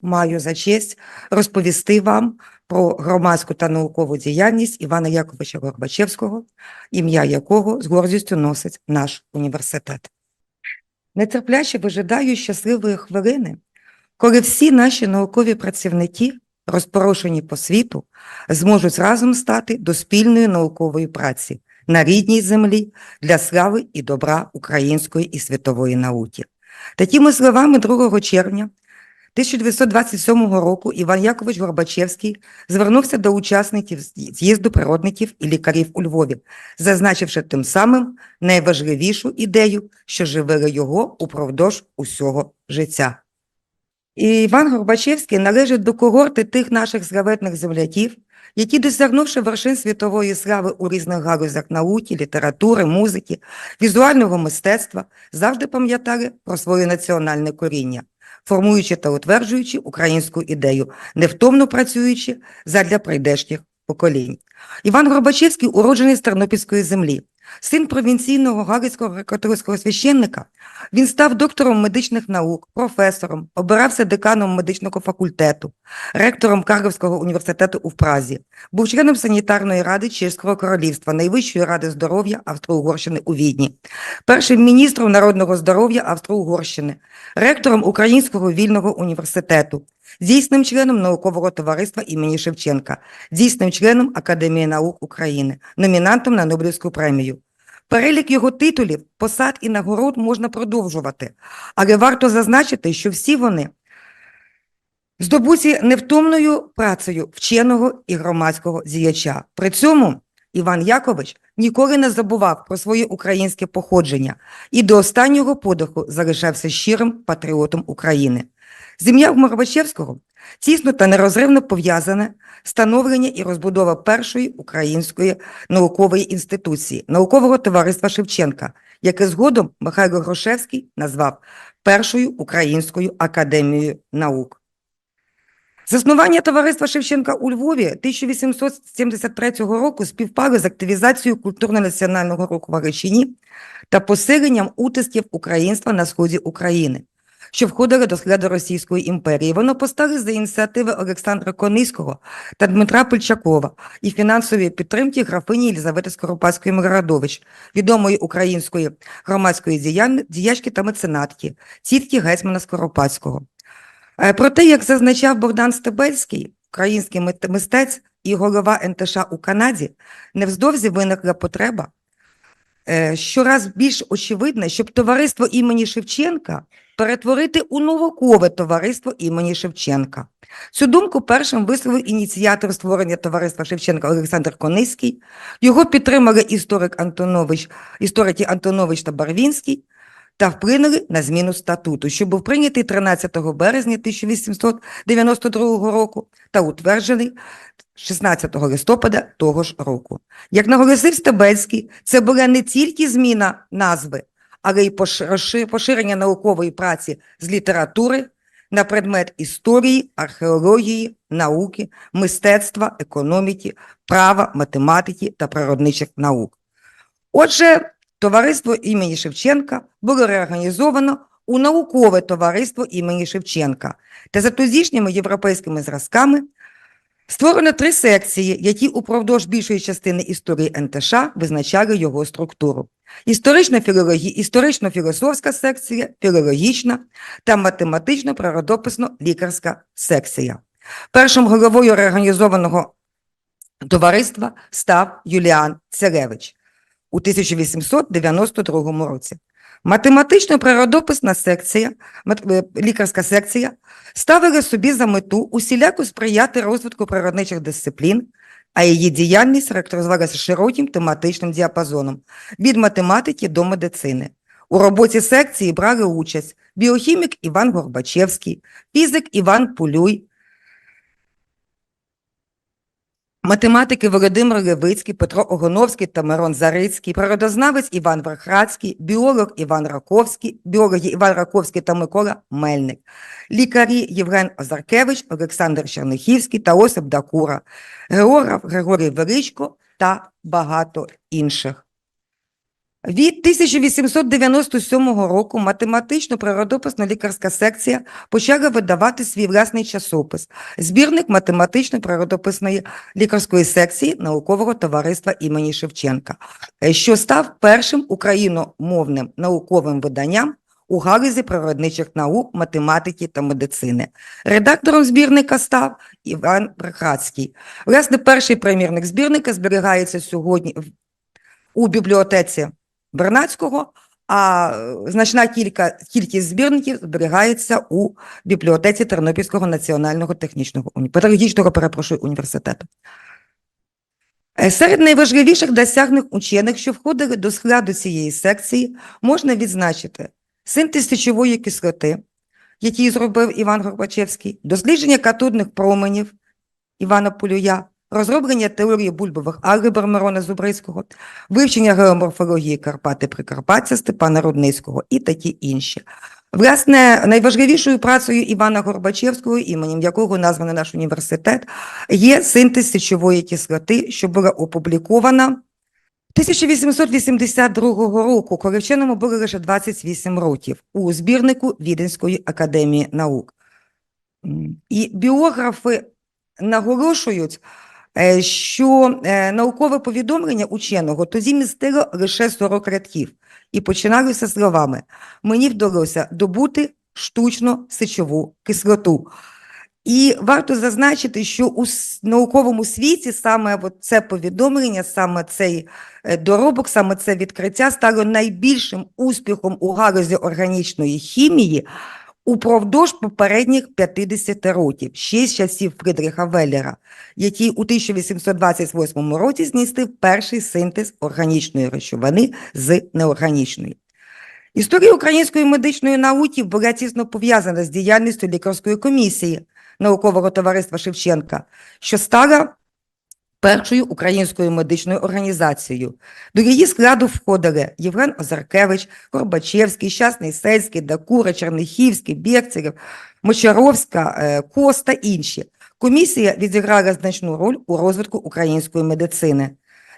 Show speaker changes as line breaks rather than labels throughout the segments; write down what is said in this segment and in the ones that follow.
маю за честь розповісти вам про громадську та наукову діяльність Івана Яковича Горбачевського, ім'я якого з гордістю носить наш університет. Нетерпляче вижидаю щасливої хвилини, коли всі наші наукові працівники, розпорошені по світу, зможуть разом стати до спільної наукової праці на рідній землі для слави і добра української і світової науки. Такими словами 2 червня 1927 року Іван Якович Горбачевський звернувся до учасників з'їзду природників і лікарів у Львові, зазначивши тим самим найважливішу ідею, що живила його упродовж усього життя. І Іван Горбачевський належить до когорти тих наших славетних земляків, які, досягнувши вершин світової слави у різних галузях науки, літератури, музики, візуального мистецтва, завжди пам'ятали про своє національне коріння, формуючи та утверджуючи українську ідею, невтомно працюючи задля прийдешніх поколінь. Іван Горбачевський уроджений з Тернопільської землі, син провінційного галицького католицького священника, він став доктором медичних наук, професором, обирався деканом медичного факультету, ректором Карговського університету у Празі, був членом санітарної ради Чеського королівства, Найвищої ради здоров'я Австро-Угорщини у Відні, першим міністром народного здоров'я Австро-Угорщини, ректором Українського вільного університету, дійсним членом наукового товариства імені Шевченка, дійсним членом Академії наук України, номінантом на Нобелівську премію. Перелік його титулів, посад і нагород можна продовжувати, але варто зазначити, що всі вони здобуті невтомною працею вченого і громадського діяча. При цьому Іван Якович ніколи не забував про своє українське походження і до останнього подиху залишався щирим патріотом України. З ім'я Горбачевського тісно та нерозривно пов'язане становлення і розбудова першої української наукової інституції, наукового товариства Шевченка, яке згодом Михайло Грошевський назвав Першою українською академією наук. Заснування товариства Шевченка у Львові 1873 року співпали з активізацією культурно-національного руху в Галичині та посиленням утисків українства на сході України що входили до складу Російської імперії. Воно постали за ініціативи Олександра Кониського та Дмитра Пильчакова і фінансової підтримки графині Єлизавети Скоропадської Мирадович, відомої української громадської діячки та меценатки, тітки гетьмана Скоропадського. Е, Проте, як зазначав Богдан Стебельський, український мистець і голова НТШ у Канаді, невздовзі виникла потреба е, щораз більш очевидно, щоб товариство імені Шевченка перетворити у наукове товариство імені Шевченка. Цю думку першим висловив ініціатор створення товариства Шевченка Олександр Кониський. Його підтримали історик Антонович, історики Антонович та Барвінський та вплинули на зміну статуту, що був прийнятий 13 березня 1892 року та утверджений 16 листопада того ж року. Як наголосив Стебельський, це була не тільки зміна назви, але й поширення наукової праці з літератури на предмет історії, археології, науки, мистецтва, економіки, права, математики та природничих наук. Отже, товариство імені Шевченка було реорганізовано у наукове товариство імені Шевченка та за тодішніми європейськими зразками створено три секції, які упродовж більшої частини історії НТШ визначали його структуру. Історично-філософська секція, філологічна та математично-природописно-лікарська секція. Першим головою реорганізованого товариства став Юліан Церевич у 1892 році. Математично-природописна секція, е, лікарська секція ставили собі за мету усіляко сприяти розвитку природничих дисциплін, а її діяльність характеризувалася широким тематичним діапазоном від математики до медицини. У роботі секції брали участь біохімік Іван Горбачевський, фізик Іван Пулюй, математики Володимир Левицький, Петро Огоновський та Мирон Зарицький, природознавець Іван Верхрадський, біолог Іван Раковський, біологи Іван Раковський та Микола Мельник, лікарі Євген Озаркевич, Олександр Чернихівський та Осип Дакура, географ Григорій Величко та багато інших. Від 1897 року математично-природописно-лікарська секція почала видавати свій власний часопис збірник математично-природописної лікарської секції наукового товариства імені Шевченка, що став першим україномовним науковим виданням у галузі природничих наук, математики та медицини. Редактором збірника став Іван Прихацький. Власне, перший примірник збірника зберігається сьогодні у бібліотеці Бернацького, а е, значна кількість збірників зберігається у бібліотеці Тернопільського національного технічного педагогічного, перепрошую, університету. Е, Серед найважливіших досягнень учених, що входили до складу цієї секції, можна відзначити синтез сечової кислоти, який зробив Іван Горбачевський, дослідження катодних променів Івана Полюя, розроблення теорії бульбових алгебр Мирона Зубрицького, вивчення геоморфології Карпати Прикарпаття Степана Рудницького і такі інші. Власне, найважливішою працею Івана Горбачевського, іменем якого названий наш університет, є синтез сечової кислоти, що була опублікована 1882 року, коли вченому було лише 28 років, у збірнику Віденської академії наук. І біографи наголошують, що е, наукове повідомлення ученого тоді містило лише 40 рядків і починалося словами «Мені вдалося добути штучно сечову кислоту». І варто зазначити, що у науковому світі саме от це повідомлення, саме цей е, доробок, саме це відкриття стало найбільшим успіхом у галузі органічної хімії упродовж попередніх 50 років, ще з часів Фрідріха Веллера, який у 1828 році зністив перший синтез органічної речовини з неорганічної. Історія української медичної науки була тісно пов'язана з діяльністю лікарської комісії наукового товариства Шевченка, що стала першою українською медичною організацією. До її складу входили Євген Озаркевич, Горбачевський, Щасний Сельський, Дакура, Чернихівський, Бєрцерів, Мочаровська, е, Кос та інші. Комісія відіграла значну роль у розвитку української медицини.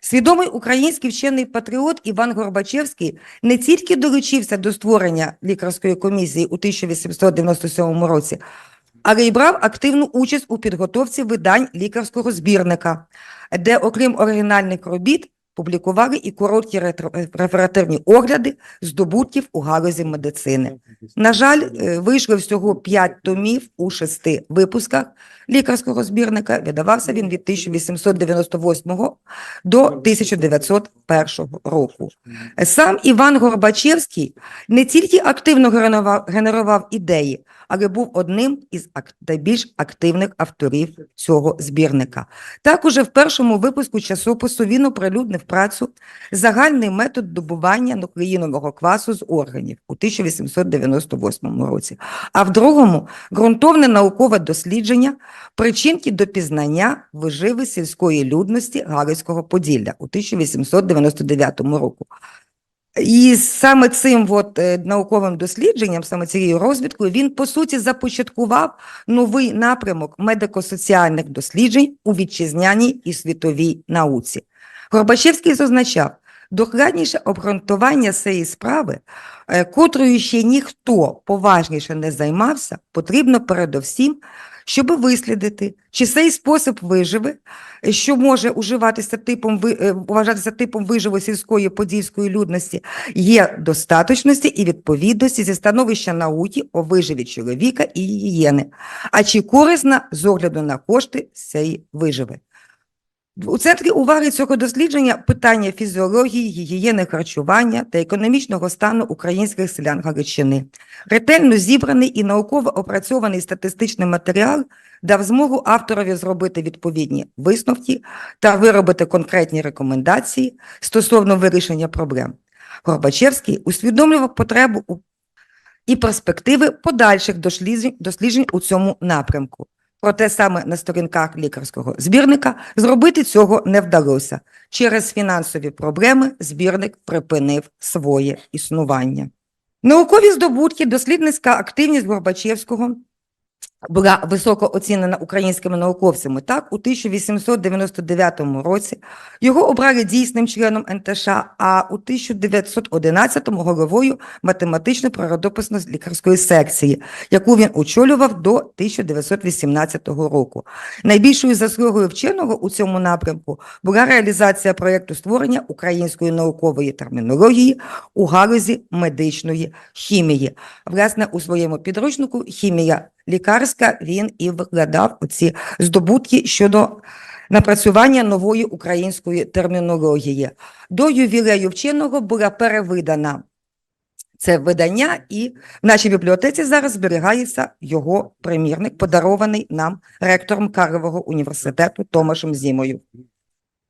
Свідомий український вчений патріот Іван Горбачевський не тільки долучився до створення лікарської комісії у 1897 році, але й брав активну участь у підготовці видань лікарського збірника, де, окрім оригінальних робіт, публікували і короткі реферативні огляди здобутків у галузі медицини. На жаль, е, вийшло всього 5 томів у шести випусках лікарського збірника. Видавався він від 1898 до 1901 року. Сам Іван Горбачевський не тільки активно генерував, ідеї, але був одним із найбільш активних авторів цього збірника. Так уже в першому випуску часопису він оприлюднив працю «Загальний метод добування нуклеїнового квасу з органів» у 1898 році, а в другому – ґрунтовне наукове дослідження «Причинки до пізнання виживи сільської людності Галицького Поділля» у 1899 року. І саме цим от, е, науковим дослідженням, саме цією розвідкою, він, по суті, започаткував новий напрямок медико-соціальних досліджень у вітчизняній і світовій науці. Горбачевський зазначав, докладніше обґрунтування цієї справи, е, котрою ще ніхто поважніше не займався, потрібно передовсім, щоб вислідити, чи цей спосіб виживи, що може уживатися типом, е, вважатися типом виживу сільської подільської людності, є достаточності і відповідності зі становища науки о виживі чоловіка і гігієни, а чи корисна з огляду на кошти цієї виживи. У центрі уваги цього дослідження питання фізіології, гігієни харчування та економічного стану українських селян Галичини. Ретельно зібраний і науково опрацьований статистичний матеріал дав змогу авторові зробити відповідні висновки та виробити конкретні рекомендації стосовно вирішення проблем. Горбачевський усвідомлював потребу і перспективи подальших досліджень у цьому напрямку. Проте саме на сторінках лікарського збірника зробити цього не вдалося. Через фінансові проблеми збірник припинив своє існування. Наукові здобутки, дослідницька активність Горбачевського була високо оцінена українськими науковцями. Так, у 1899 році його обрали дійсним членом НТШ, а у 1911 головою математично-природописно-лікарської секції, яку він очолював до 1918 року. Найбільшою заслугою вченого у цьому напрямку була реалізація проєкту створення української наукової термінології у галузі медичної хімії. Власне, у своєму підручнику хімія лікарська він і викладав оці здобутки щодо напрацювання нової української термінології. До ювілею вченого була перевидана це видання, і в нашій бібліотеці зараз зберігається його примірник, подарований нам ректором Карлового університету Томашем Зімою.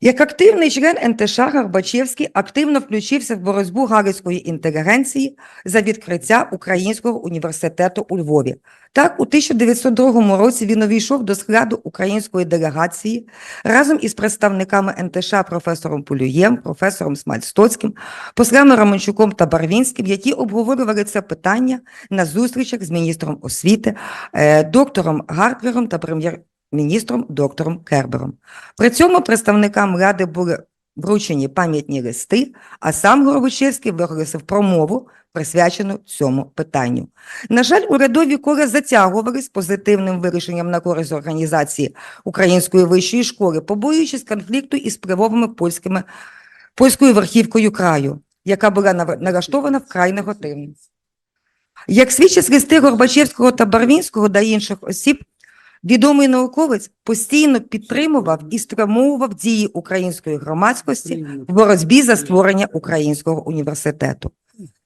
Як активний член НТШ Горбачевський активно включився в боротьбу галицької інтелігенції за відкриття Українського університету у Львові. Так, у 1902 році він увійшов до складу української делегації разом із представниками НТШ професором Полюєм, професором Смальстоцьким, послами Романчуком та Барвінським, які обговорювали це питання на зустрічах з міністром освіти, е, доктором Гартлером та прем'єр-міністром доктором Кербером. При цьому представникам ради були вручені пам'ятні листи, а сам Горбачевський виголосив промову, присвячену цьому питанню. На жаль, урядові коли затягували з позитивним вирішенням на користь організації Української вищої школи, побоюючись конфлікту із впливовими польськими польською верхівкою краю, яка була налаштована вкрай негативно. Як свідчать листи Горбачевського та Барвінського та інших осіб, відомий науковець постійно підтримував і спрямовував дії української громадськості в боротьбі за створення Українського університету.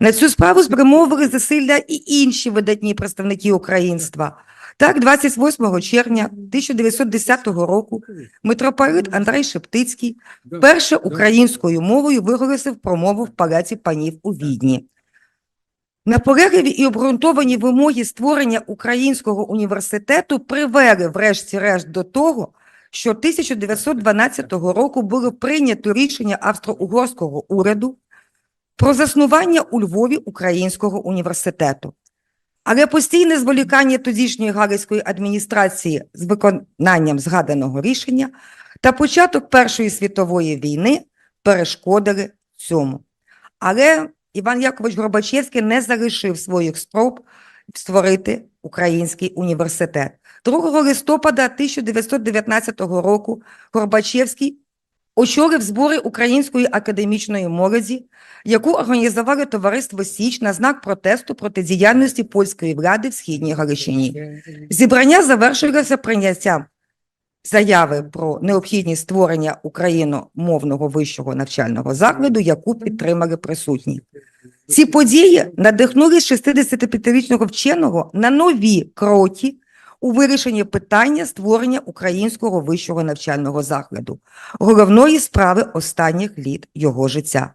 На цю справу спрямовували зусилля і інші видатні представники українства. Так, 28 червня 1910 року митрополит Андрей Шептицький вперше українською мовою виголосив промову в палаці панів у Відні. Наполегливі і обґрунтовані вимоги створення Українського університету привели врешті-решт до того, що 1912 року було прийнято рішення австро-угорського уряду про заснування у Львові Українського університету. Але постійне зволікання тодішньої Галицької адміністрації з виконанням згаданого рішення та початок Першої світової війни перешкодили цьому. Але Іван Якович Горбачевський не залишив своїх спроб створити Український університет. 2 листопада 1919 року Горбачевський очолив збори Української академічної молоді, яку організували товариство Січ на знак протесту проти діяльності польської влади в Східній Галичині. Зібрання завершилося прийняттям заяви про необхідність створення україномовного вищого навчального закладу, яку підтримали присутні. Ці події надихнули 65-річного вченого на нові кроки у вирішенні питання створення українського вищого навчального закладу, головної справи останніх літ його життя.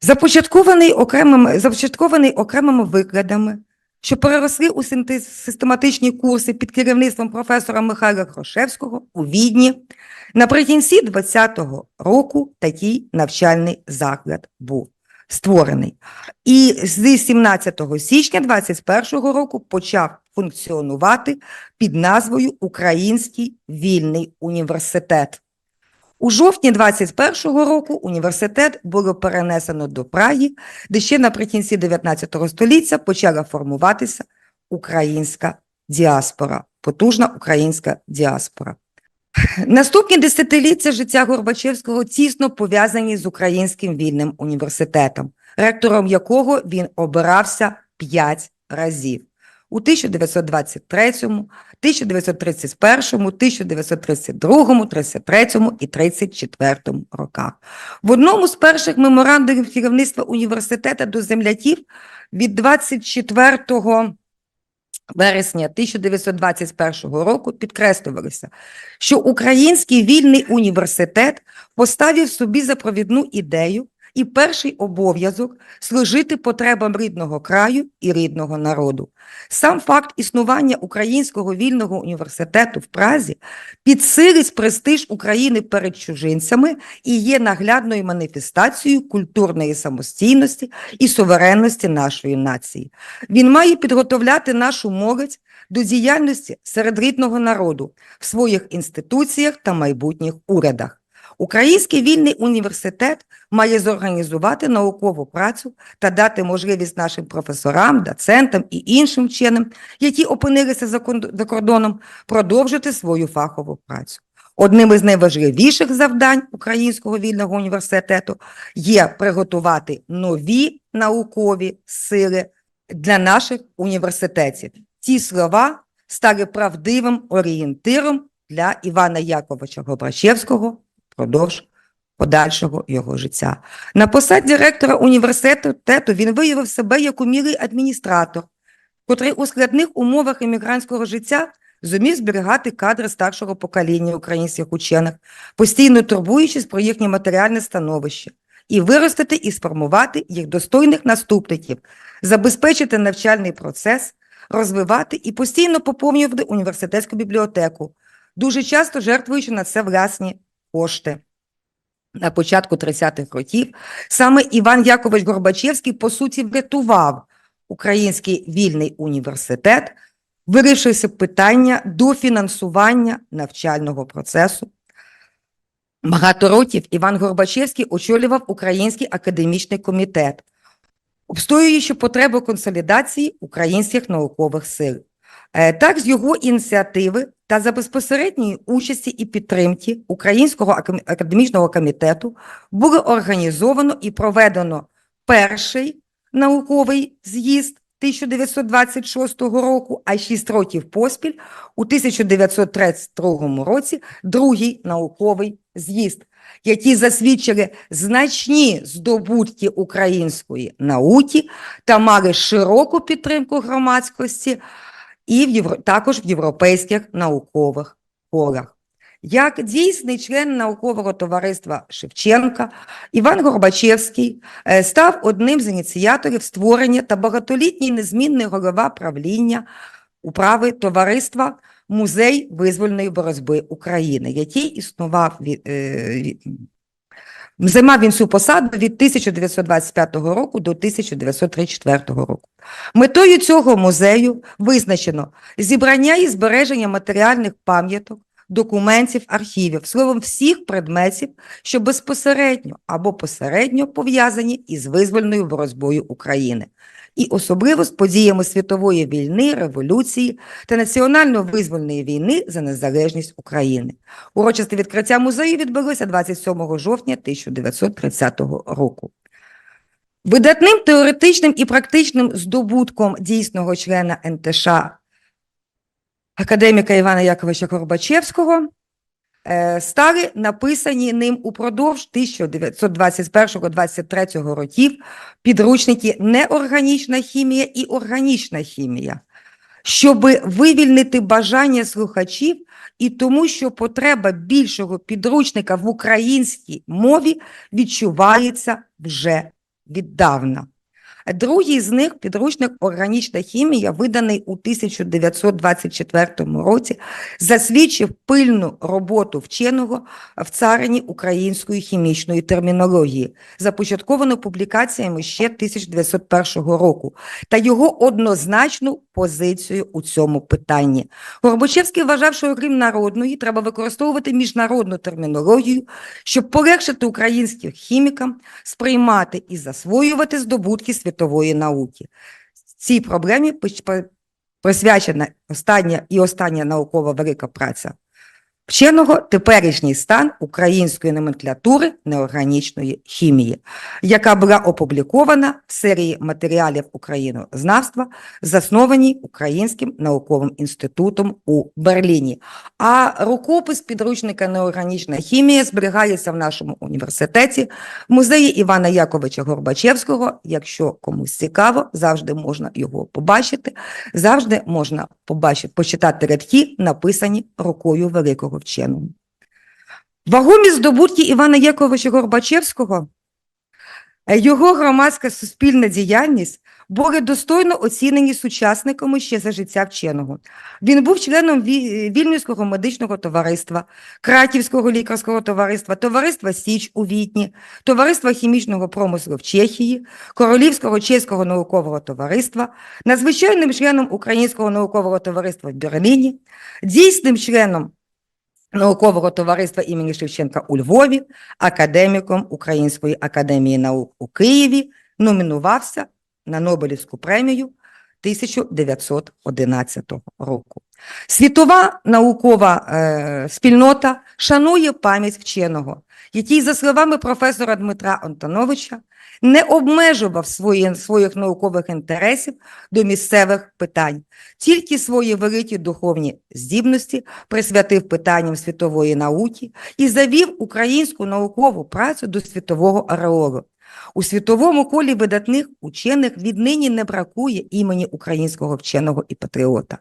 Започаткований окремими, започаткований окремими викладами, що переросли у систематичні курси під керівництвом професора Михайла Грошевського у Відні, наприкінці 20-го року такий навчальний заклад був створений. І з 17 січня 21 року почав функціонувати під назвою Український вільний університет. У жовтні 21-го року університет було перенесено до Праги, де ще наприкінці 19 століття почала формуватися українська діаспора, потужна українська діаспора. Наступні десятиліття життя Горбачевського тісно пов'язані з Українським вільним університетом, ректором якого він обирався п'ять разів. У 1923, 1931, 1932, 33 і 34 роках. В одному з перших меморандумів керівництва університету до земляків від 24 вересня 1921 року підкреслювалося, що Український вільний університет поставив собі за провідну ідею і перший обов'язок служити потребам рідного краю і рідного народу. Сам факт існування Українського вільного університету в Празі підсилить престиж України перед чужинцями і є наглядною маніфестацією культурної самостійності і суверенності нашої нації. Він має підготовляти нашу молодь до діяльності серед рідного народу в своїх інституціях та майбутніх урядах. Український вільний університет має зорганізувати наукову працю та дати можливість нашим професорам, доцентам і іншим вченим, які опинилися за кордоном, продовжити свою фахову працю. Одним із найважливіших завдань Українського вільного університету є приготувати нові наукові сили для наших університетів. Ці слова стали правдивим орієнтиром для Івана Яковича Гобрачевського впродовж подальшого його життя. На посаді ректора університету він виявив себе як умілий адміністратор, котрий у складних умовах іммігрантського життя зумів зберігати кадри старшого покоління українських учених, постійно турбуючись про їхнє матеріальне становище, і виростити і сформувати їх достойних наступників, забезпечити навчальний процес, розвивати і постійно поповнювати університетську бібліотеку, дуже часто жертвуючи на це власні кошти. На початку 30-х років саме Іван Якович Горбачевський, по суті, врятував Український вільний університет, вирішився питання дофінансування навчального процесу. Багато років Іван Горбачевський очолював Український академічний комітет, обстоюючи потребу консолідації українських наукових сил. Е, Так, з його ініціативи та за безпосередньої участі і підтримки Українського академічного комітету було організовано і проведено перший науковий з'їзд 1926 року, а шість років поспіль у 1932 році другий науковий з'їзд, які засвідчили значні здобутки української науки та мали широку підтримку громадськості і в Євро... також в європейських наукових колах. Як дійсний член наукового товариства Шевченка, Іван Горбачевський е, став одним з ініціаторів створення та багатолітній незмінний голова правління управи товариства Музей визвольної боротьби України, який існував від, е, від- Займав він цю посаду від 1925 року до 1934 року. Метою цього музею визначено зібрання і збереження матеріальних пам'яток, документів, архівів, словом, всіх предметів, що безпосередньо або посередньо пов'язані із визвольною боротьбою України, і особливо з подіями світової війни, революції та національно-визвольної війни за незалежність України. Урочисте відкриття музею відбулося 27 жовтня 1930 року. Видатним теоретичним і практичним здобутком дійсного члена НТШ академіка Івана Яковича Горбачевського е, стали написані ним упродовж 1921-23 років підручники «Неорганічна хімія» і «Органічна хімія», щоб вивільнити бажання слухачів і тому, що потреба більшого підручника в українській мові відчувається вже віддавна. Другий з них підручник Органічна хімія, виданий у 1924 році, засвідчив пильну роботу вченого в царині української хімічної термінології, започатковану публікаціями ще 1901 року, та його однозначну позицію у цьому питанні. Горбачевський вважав, що окрім народної, треба використовувати міжнародну термінологію, щоб полегшити українським хімікам сприймати і засвоювати здобутки світової науки. Цій проблемі присвячена остання і остання наукова велика праця вченого теперішній стан української номенклатури неорганічної хімії, яка була опублікована в серії матеріалів українознавства, заснованій Українським науковим інститутом у Берліні. А рукопис підручника неорганічна хімія зберігається в нашому університеті в музеї Івана Яковича Горбачевського. Якщо комусь цікаво, завжди можна його побачити, завжди можна побачити, почитати рядки, написані рукою великого вченого. Вагомі здобутки Івана Яковича Горбачевського, е, його громадська суспільна діяльність були достойно оцінені сучасниками ще за життя вченого. Він був членом Ві- Вільнюського медичного товариства, Краківського лікарського товариства, Товариства Січ у Відні, Товариства хімічного промислу в Чехії, Королівського чеського наукового товариства, надзвичайним членом Українського наукового товариства в Берліні, дійсним членом Наукового товариства імені Шевченка у Львові, академіком Української академії наук у Києві, номінувався на Нобелівську премію 1911 року. Світова наукова е, спільнота шанує пам'ять вченого, який, за словами професора Дмитра Антоновича, не обмежував свої, своїх наукових інтересів до місцевих питань, тільки свої великі духовні здібності присвятив питанням світової науки і завів українську наукову працю до світового ареолу. У світовому колі видатних учених віднині не бракує імені українського вченого і патріота.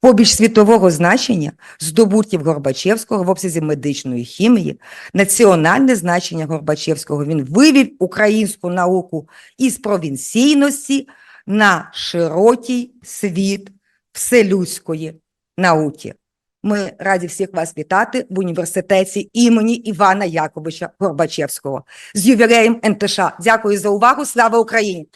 Побіч світового значення здобутків Горбачевського в обсязі медичної хімії, національне значення Горбачевського він вивів українську науку із провінційності на широкий світ вселюдської науки. Ми раді всіх вас вітати в університеті імені Івана Яковича Горбачевського з ювілеєм НТШ. Дякую за увагу. Слава Україні!